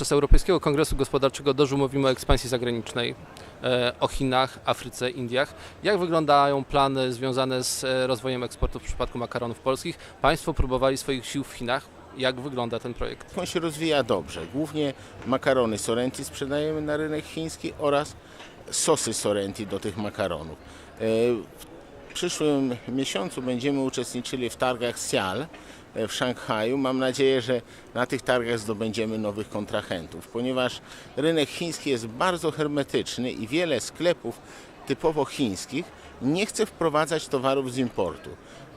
Podczas Europejskiego Kongresu Gospodarczego Dożu mówimy o ekspansji zagranicznej, e, o Chinach, Afryce, Indiach. Jak wyglądają plany związane z e, rozwojem eksportu w przypadku makaronów polskich? Państwo próbowali swoich sił w Chinach. Jak wygląda ten projekt? On się rozwija dobrze. Głównie makarony Sorrenti sprzedajemy na rynek chiński oraz sosy Sorrenti do tych makaronów. W przyszłym miesiącu będziemy uczestniczyli w targach Sial e, w Szanghaju. Mam nadzieję, że na tych targach zdobędziemy nowych kontrahentów, ponieważ rynek chiński jest bardzo hermetyczny i wiele sklepów typowo chińskich nie chce wprowadzać towarów z importu.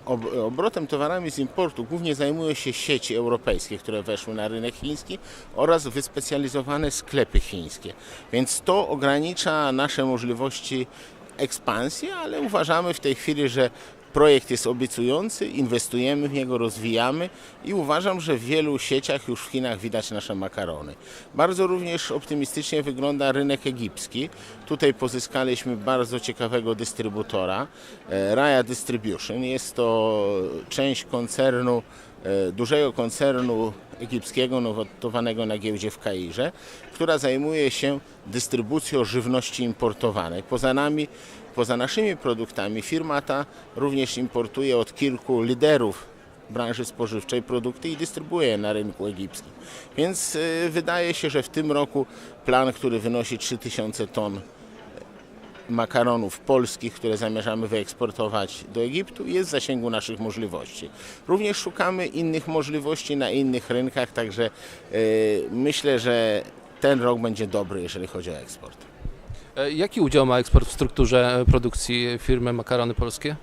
Ob- Obrotem towarami z importu głównie zajmują się sieci europejskie, które weszły na rynek chiński oraz wyspecjalizowane sklepy chińskie. Więc to ogranicza nasze możliwości ekspansji, ale uważamy w tej chwili, że projekt jest obiecujący, inwestujemy w niego, rozwijamy i uważam, że w wielu sieciach już w Chinach widać nasze makarony. Bardzo również optymistycznie wygląda rynek egipski. Tutaj pozyskaliśmy bardzo ciekawego dystrybutora, e, Raya Distribution. Jest to część koncernu, dużego koncernu egipskiego notowanego na giełdzie w Kairze, która zajmuje się dystrybucją żywności importowanej. Poza nami, poza naszymi produktami firma ta również importuje od kilku liderów branży spożywczej produkty i dystrybuuje je na rynku egipskim. Więc y, wydaje się, że w tym roku plan, który wynosi 3000 ton makaronów polskich, które zamierzamy wyeksportować do Egiptu, jest w zasięgu naszych możliwości. Również szukamy innych możliwości na innych rynkach, także y, myślę, że ten rok będzie dobry, jeżeli chodzi o eksport. E, Jaki udział ma eksport w strukturze e, produkcji firmy Makarony Polskie?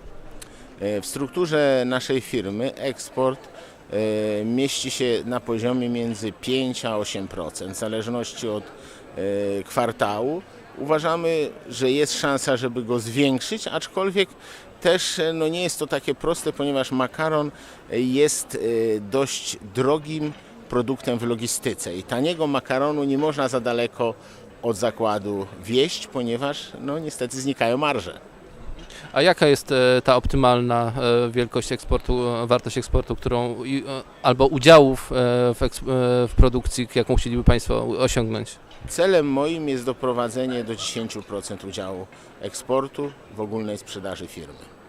E, W strukturze naszej firmy eksport e, mieści się na poziomie między 5 a 8%, w zależności od e, kwartału. Uważamy, że jest szansa, żeby go zwiększyć, aczkolwiek też e, no, nie jest to takie proste, ponieważ makaron e, jest e, dość drogim produktem w logistyce i taniego makaronu nie można za daleko od zakładu wieść, ponieważ no, niestety znikają marże. A jaka jest e, ta optymalna e, wielkość eksportu, e, wartość eksportu, którą albo udziałów w, w produkcji, jaką chcieliby Państwo osiągnąć? Celem moim jest doprowadzenie do 10% udziału eksportu w ogólnej sprzedaży firmy.